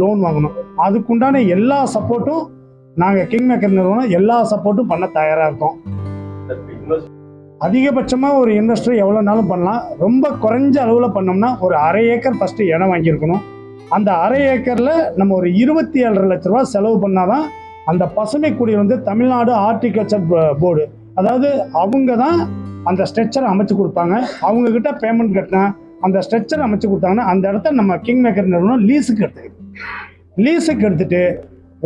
Loan வாங்கணும். அதுக்குண்டான எல்லா சப்போர்ட்டும் நாங்கள் கிங் மேக்கர் நிறுவனம் எல்லா சப்போர்ட்டும் பண்ண தயாராக இருக்கோம். அதிகபட்சமாக ஒரு இன்வெஸ்டர் எவ்வளோனாலும் பண்ணலாம். ரொம்ப குறைஞ்ச அளவில் பண்ணோம்னா ஒரு அரை ஏக்கர் ஃபஸ்ட்டு இடம் வாங்கியிருக்கணும். அந்த அரை ஏக்கரில் நம்ம ஒரு இருபத்தி ஏழரை லட்ச ரூபா செலவு பண்ணாதான் அந்த பசுமை குடி வந்து தமிழ்நாடு ஹார்டிகல்ச்சர் போர்டு அதாவது அவங்க தான் அந்த ஸ்ட்ரெச்சரை அமைச்சு கொடுப்பாங்க. அவங்கக்கிட்ட பேமெண்ட் கட்டினா அந்த ஸ்ட்ரெச்சர் அமைச்சு கொடுத்தாங்கன்னா அந்த இடத்த நம்ம கிங் மேக்கர் நிறுவனம் லீஸுக்கு எடுத்துக்கிட்டு லீஸுக்கு எடுத்துட்டு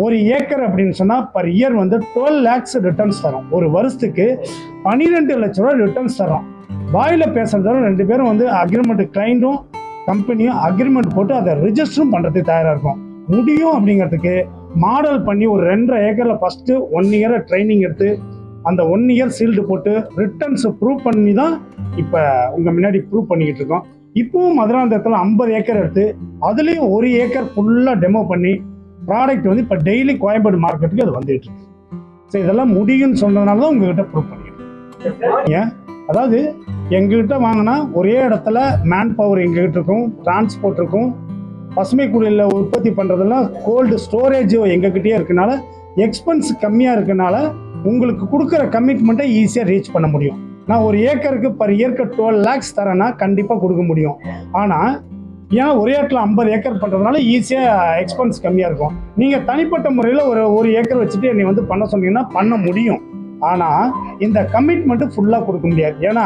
ஒரு ஏக்கர் அப்படின்னு சொன்னால் பர் இயர் வந்து டுவெல் லேக்ஸ் ரிட்டர்ன்ஸ் தரும். ஒரு வருஷத்துக்கு பன்னிரெண்டு லட்ச ரூபா ரிட்டர்ன்ஸ் தரும் வாயில் பேசுறதால ரெண்டு பேரும் வந்து அக்ரிமெண்ட் கிளைண்ட்டும் கம்பெனியும் அக்ரிமெண்ட் போட்டு அதை ரிஜிஸ்டரும் பண்ணுறதுக்கு தயாராக இருக்கும். முடியும் அப்படிங்கிறதுக்கு மாடல் பண்ணி ஒரு ரெண்டரை ஏக்கரில் ஃபஸ்ட்டு ஒன் இயரை ட்ரைனிங் எடுத்து அந்த ஒன் இயர் சீல்டு போட்டு ரிட்டர்ன்ஸ் ப்ரூவ் பண்ணி தான் இப்போ உங்கள் முன்னாடி ப்ரூவ் பண்ணிக்கிட்டு இருக்கோம். இப்போவும் மதுராந்தகத்தில் ஐம்பது ஏக்கர் எடுத்து அதுலேயும் ஒரு ஏக்கர் ஃபுல்லாக டெமோ பண்ணி ப்ராடக்ட் வந்து இப்போ டெய்லி கோயம்பேடு மார்க்கெட்டுக்கு அது வந்துகிட்டு இருக்கு. ஸோ இதெல்லாம் முடியும்னு சொன்னதுனால தான் உங்ககிட்ட ப்ரூவ் பண்ணிக்கிறேன். ஏன்? அதாவது எங்ககிட்ட வாங்கினா ஒரே இடத்துல மேன் பவர் எங்ககிட்ட இருக்கும் டிரான்ஸ்போர்ட் இருக்கும் பசுமை குடியில் உற்பத்தி பண்ணுறதெல்லாம் கோல்டு ஸ்டோரேஜ் எங்ககிட்டயே இருக்கனால எக்ஸ்பென்ஸ் கம்மியாக இருக்கனால உங்களுக்கு கொடுக்குற கமிட்மெண்ட்டை ஈஸியாக ரீச் பண்ண முடியும். நான் ஒரு ஏக்கருக்கு பர் இயர்க்கு டுவெல் லேக்ஸ் தரேன்னா கண்டிப்பாக கொடுக்க முடியும். ஆனால் ஏன்னா ஒரே இடத்துல ஐம்பது ஏக்கர் பண்ணுறதுனால ஈஸியாக எக்ஸ்பென்ஸ் கம்மியாக இருக்கும்? நீங்கள் தனிப்பட்ட முறையில் ஒரு ஒரு ஏக்கர் வச்சுட்டு என்னை வந்து பண்ண சொன்னீங்கன்னா பண்ண முடியும். ஆனால் இந்த கமிட்மெண்ட்டு ஃபுல்லாக கொடுக்க முடியாது. ஏன்னா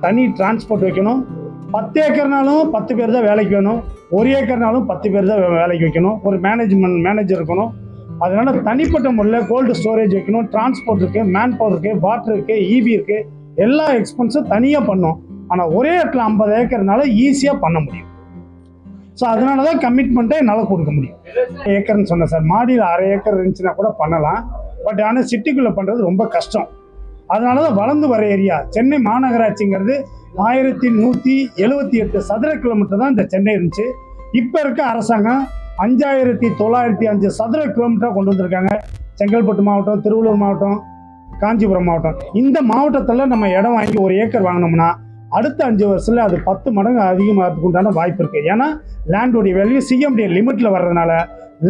தனி டிரான்ஸ்போர்ட் வைக்கணும். பத்து ஏக்கர்னாலும் பத்து பேர் தான் வேலைக்கு வேணும். ஒரு ஏக்கர்னாலும் பத்து பேர் தான் வே- வேலைக்கு வைக்கணும். ஒரு மேனேஜ்மெண்ட் மேனேஜர் இருக்கணும். அதனால் தனிப்பட்ட முறையில் கோல்டு ஸ்டோரேஜ் வைக்கணும். டிரான்ஸ்போர்ட் இருக்குது மேன் பவர் இருக்குது வாட்டர் இருக்குது ஈவி இருக்கு. எல்லா எக்ஸ்பென்ஸும் தனியாக பண்ணும். ஆனால் ஒரே இடத்துல ஐம்பது ஏக்கர்னால ஈஸியாக பண்ண முடியும். ஸோ அதனால தான் கமிட்மெண்ட்டை என்னால் கொடுக்க முடியும். ஏக்கர்னு சொன்னேன் சார். மாடியில் அரை ஏக்கர் இருந்துச்சுன்னா கூட பண்ணலாம். பட் ஆனால் சிட்டிக்குள்ளே பண்ணுறது ரொம்ப கஷ்டம். அதனால தான் வளர்ந்து வர ஏரியா சென்னை மாநகராட்சிங்கிறது ஆயிரத்தி நூற்றி எழுபத்தி எட்டு சதுர கிலோமீட்டர் தான் இந்த சென்னை இருந்துச்சு. இப்போ இருக்க அரசாங்கம் அஞ்சாயிரத்தி தொள்ளாயிரத்தி அஞ்சு சதுர கிலோமீட்டராக கொண்டு வந்திருக்காங்க. செங்கல்பட்டு மாவட்டம் திருவள்ளூர் மாவட்டம் காஞ்சிபுரம் மாவட்டம். இந்த மாவட்டத்தில் நம்ம இடம் வாங்கி ஒரு ஏக்கர் வாங்கினோம்னா அடுத்த அஞ்சு வருஷத்தில் அது பத்து மடங்கு அதிகமாகிறதுக்கு உண்டான வாய்ப்பு இருக்குது ஏன்னா லேண்டோடைய வேல்யூ சிஎம்டி லிமிட்டில் வர்றதுனால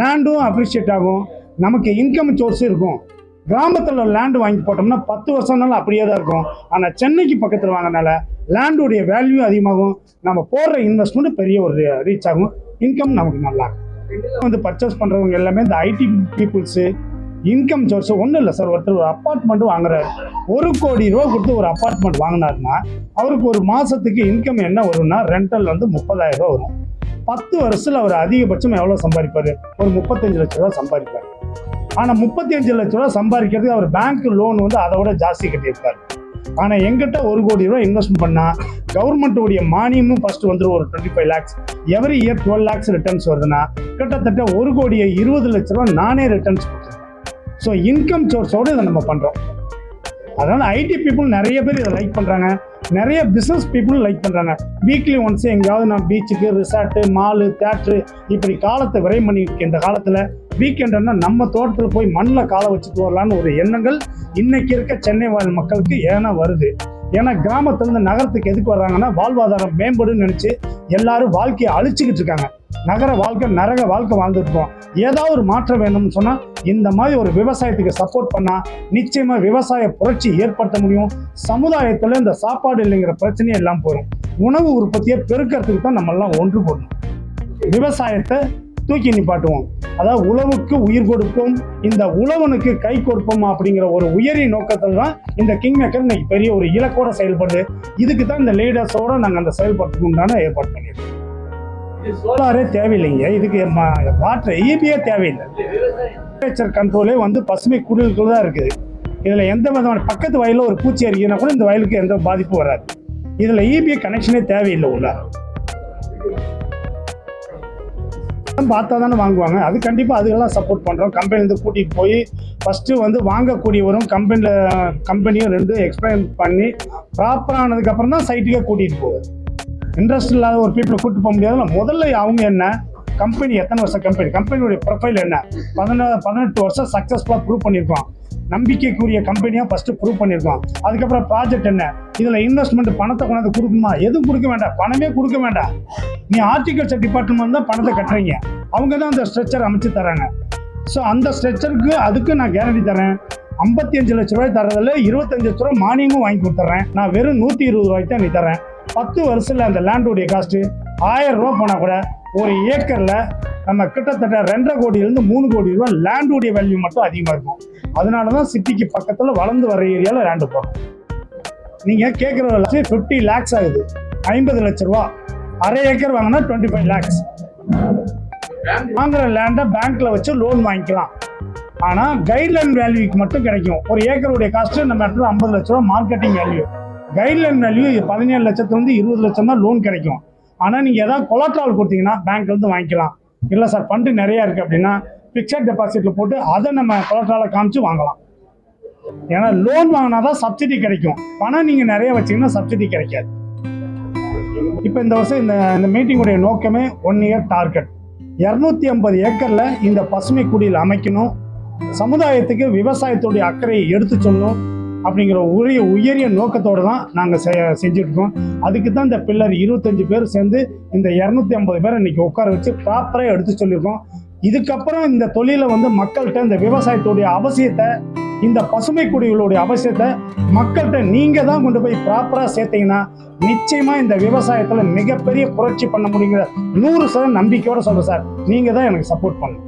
லேண்டும் அப்ரிஷியேட் ஆகும். நமக்கு இன்கம் சோர்ஸும் இருக்கும். கிராமத்தில் லேண்டு வாங்கி போட்டோம்னா பத்து வருஷம்னாலும் அப்படியே தான் இருக்கும். ஆனால் சென்னைக்கு பக்கத்தில் வாங்கினால லேண்டோடைய வேல்யூ அதிகமாகும். நம்ம போடுற இன்வெஸ்ட்மெண்ட் பெரிய ஒரு ரீச் ஆகும். இன்கம் நமக்கு நல்லா இருக்கும். வந்து பர்ச்சேஸ் பண்ணுறவங்க எல்லாமே இந்த ஐடி பீப்புள்ஸு இன்கம் சோர்ஸ் ஒன்றும் இல்லை சார். ஒருத்தர் ஒரு அப்பார்ட்மெண்ட் வாங்குறாரு. ஒரு கோடி ரூபா கொடுத்து ஒரு அப்பார்ட்மெண்ட் வாங்கினாருன்னா அவருக்கு ஒரு மாதத்துக்கு இன்கம் என்ன வரும்னா ரெண்டல் வந்து முப்பதாயிரம் ரூபா வரும். பத்து வருஷத்தில் அவர் அதிகபட்சம் எவ்வளோ சம்பாதிப்பார்? ஒரு முப்பத்தஞ்சு லட்ச ரூபா சம்பாதிப்பார். ஆனால் முப்பத்தி அஞ்சு லட்ச ரூபா சம்பாதிக்கிறதுக்கு அவர் பேங்க் லோன் வந்து அதை விட ஜாஸ்தி கட்டியிருப்பார் ஆனால் எங்கிட்ட ஒரு கோடி ரூபா இன்வெஸ்ட் பண்ணால் கவர்மெண்ட்டுடைய மானியமும் ஃபஸ்ட்டு வந்துடும் ஒரு twenty five lakhs every year twelve lakhs returns வருதுன்னா கிட்டத்தட்ட ஒரு கோடியை இருபது லட்ச ரூபா நானே ரிட்டர்ன்ஸ் கொடுத்துருக்கேன். ஸோ இன்கம் சோர்ஸோடு இதை நம்ம பண்ணுறோம் அதனால் ஐடி பீப்புள் நிறைய பேர் இதை லைக் பண்ணுறாங்க நிறைய பிஸ்னஸ் பீப்புளும் லைக் பண்ணுறாங்க வீக்லி ஒன்ஸ் எங்கேயாவது நான் பீச்சுக்கு ரிசார்ட்டு மாலு தேட்ரு இப்படி காலத்தை விரையும் பண்ணிட்டு இருக்கேன் இந்த காலத்தில் வீக்கெண்டுன்னா நம்ம தோட்டத்தில் போய் மண்ணில் காலை வச்சுட்டு வரலான்னு ஒரு எண்ணங்கள் இன்றைக்கி இருக்க சென்னை வாழ் மக்களுக்கு ஏன்னா வருது. ஏன்னா கிராமத்துலேருந்து நகரத்துக்கு எதுக்கு வர்றாங்கன்னா வாழ்வாதாரம் மேம்படுன்னு நினச்சி எல்லாரும் வாழ்க்கையை அழிச்சுக்கிட்டு இருக்காங்க. நகர வாழ்க்கை நரக வாழ்க்கை வாழ்ந்துட்டு ஏதாவது ஒரு மாற்றம் வேணும்னு சொன்னால் இந்த மாதிரி ஒரு விவசாயத்துக்கு சப்போர்ட் பண்ணால் நிச்சயமாக விவசாய புரட்சி ஏற்படுத்த முடியும். சமுதாயத்தில் இந்த சாப்பாடு இல்லைங்கிற பிரச்சனையே எல்லாம் போயிடும் உணவு உற்பத்தியை பெருக்கிறதுக்கு தான் நம்மெல்லாம் ஒன்று போடணும். விவசாயத்தை தூக்கி நிப்பாட்டுவோம். அதாவது உழவுக்கு உயிர் கொடுப்போம். இந்த உழவனுக்கு கை கொடுப்போம் அப்படிங்கிற ஒரு உயரிய நோக்கத்தில் தான் இந்த கிங் மேக்கர் இன்னைக்கு பெரிய ஒரு இலக்கோட செயல்படுது. இதுக்கு தான் இந்த லீடர்ஸோட நாங்கள் அந்த செயல்படுறதுக்கு உண்டான ஏற்பாடு பண்ணியிருக்கோம். சோலாரே தேவையில்லைங்க. இதுக்கு வாட்டர் ஈபியே தேவையில்லை. டெம்பரேச்சர் கண்ட்ரோலே வந்து பசுமை குடிலுக்குள்ள தான் இருக்குது. இதில் எந்த விதமான பக்கத்து வயலில் ஒரு பூச்சி அரிக்குன்னா கூட இந்த வயலுக்கு எந்த பாதிப்பும் வராது. இதில் இபிஏ கனெக்ஷனே தேவையில்லை உள்ள பார்த்தா தானே வாங்குவாங்க. அது கண்டிப்பாக அதுக்கெல்லாம் சப்போர்ட் பண்ணுறோம் கம்பெனிலேருந்து கூட்டிகிட்டு போய் ஃபஸ்ட்டு வந்து வாங்கக்கூடியவரும் கம்பெனியில் கம்பெனியும் ரெண்டும் எக்ஸ்பிளைன் பண்ணி ப்ராப்பரானதுக்கப்புறம் தான் சைட்டுக்கே கூட்டிகிட்டு போகுது. இன்ட்ரெஸ்ட் இல்லாத ஒரு பீப்புளை கூட்டு போக முடியாதுல்ல. முதல்ல அவங்க என்ன? கம்பெனி எத்தனை வருஷம் கம்பெனி கம்பெனியுடைய ப்ரொஃபைல் என்ன? பதினா பதினெட்டு வருஷம் சக்ஸஸ்ஃபுல்லாக ப்ரூவ் பண்ணியிருக்கோம் நம்பிக்கைக்குரிய கம்பெனியாக ஃபஸ்ட்டு ப்ரூவ் பண்ணியிருக்கோம் அதுக்கப்புறம் ப்ராஜெக்ட் என்ன? இதில் இன்வெஸ்ட்மெண்ட் பணத்தை கொண்டாந்து கொடுக்குமா எதுவும் கொடுக்க வேண்டாம். பணமே கொடுக்க வேண்டாம். நீ ஆர்டிகல்ச்சர் டிபார்ட்மெண்ட் தான் பணத்தை கட்டுறீங்க. அவங்க தான் அந்த ஸ்ட்ரக்சர் அமைச்சு தராங்க ஸோ அந்த ஸ்ட்ரக்சருக்கு அதுக்கு நான் கேரண்டி தரேன் ஐம்பத்தி அஞ்சு லட்ச ரூபாய் தரதில் இருபத்தஞ்சு லட்ச ரூபாய் மானியமும் வாங்கி கொடுத்துட்றேன். நான் வெறும் நூற்றி இருபது ரூபாய்க்கு தான் நீ தரேன் பத்து வருஷத்தில் அந்த லேண்டுடைய காஸ்ட்டு ஆயிரம் ரூபா போனால் கூட ஒரு ஏக்கரில் நம்ம கிட்டத்தட்ட ரெண்டரை கோடியிலேருந்து மூணு கோடி ரூபா லேண்டுடைய வேல்யூ மட்டும் அதிகமாக இருக்கும். அதனால தான் சிட்டிக்கு பக்கத்தில் வளர்ந்து வர ஏரியாவில் லேண்டு போகிறோம் நீங்கள் கேட்குற லட்சம் ஃபிஃப்டி லேக்ஸ் ஆகுது. ஐம்பது லட்ச ரூபா. அரை ஏக்கர் வாங்கினா டுவெண்ட்டி ஃபைவ் லேக்ஸ் வாங்குற லேண்டை பேங்க்கில் வச்சு லோன் வாங்கிக்கலாம். ஆனால் கைட்லைன் வேல்யூக்கு மட்டும் கிடைக்கும். ஒரு ஏக்கருடைய காஸ்ட் நம்ம இடத்துல ஐம்பது லட்ச ரூபா மார்க்கெட்டிங் வேல்யூ கைட்லைன் வேல்யூ பதினேழு லட்சத்துலேருந்து இருபது லட்சம் தான் லோன் கிடைக்கும். ஆனால் நீங்கள் ஏதாவது கொலாட்ரால் கொடுத்தீங்கன்னா பேங்க்லேருந்து வாங்கிக்கலாம். இல்லை சார் ஃபண்டு நிறையா இருக்குது அப்படின்னா ஃபிக்ஸட் டெபாசிட்டில் போட்டு அதை நம்ம கொலாட்ராலை காமிச்சு வாங்கலாம். ஏன்னா லோன் வாங்கினா தான் சப்சிடி கிடைக்கும். பணம் நீங்கள் நிறைய வச்சீங்கன்னா சப்சிடி கிடைக்காது. இப்போ இந்த வருஷம் இந்த இந்த மீட்டிங்குடைய நோக்கமே ஒன் இயர் டார்கெட் இரநூத்தி ஐம்பது ஏக்கரில் இந்த பசுமை குடியில் அமைக்கணும். சமுதாயத்துக்கு விவசாயத்துடைய அக்கறையை எடுத்து சொல்லணும். அப்படிங்கிற உரிய உயரிய நோக்கத்தோடு தான் நாங்கள் செ செஞ்சுட்ருக்கோம். அதுக்கு தான் இந்த பில்லர் இருபத்தஞ்சு பேர் சேர்ந்து இந்த இரநூத்தி ஐம்பது பேரை இன்னைக்கு உட்கார வச்சு ப்ராப்பராக எடுத்து சொல்லியிருக்கோம். இதுக்கப்புறம் இந்த தொழிலை வந்து மக்கள்கிட்ட இந்த விவசாயத்துடைய அவசியத்தை இந்த பசுமை குடிகளுடைய அவசியத்தை மக்கள்கிட்ட நீங்கள் தான் கொண்டு போய் ப்ராப்பராக சேர்த்தீங்கன்னா நிச்சயமாக இந்த விவசாயத்தில் மிகப்பெரிய புரட்சி பண்ண முடியுங்கிற நூறு சதவீதம் நம்பிக்கையோடு சொல்கிறேன் சார். நீங்கள் தான் எனக்கு சப்போர்ட் பண்ணணும்.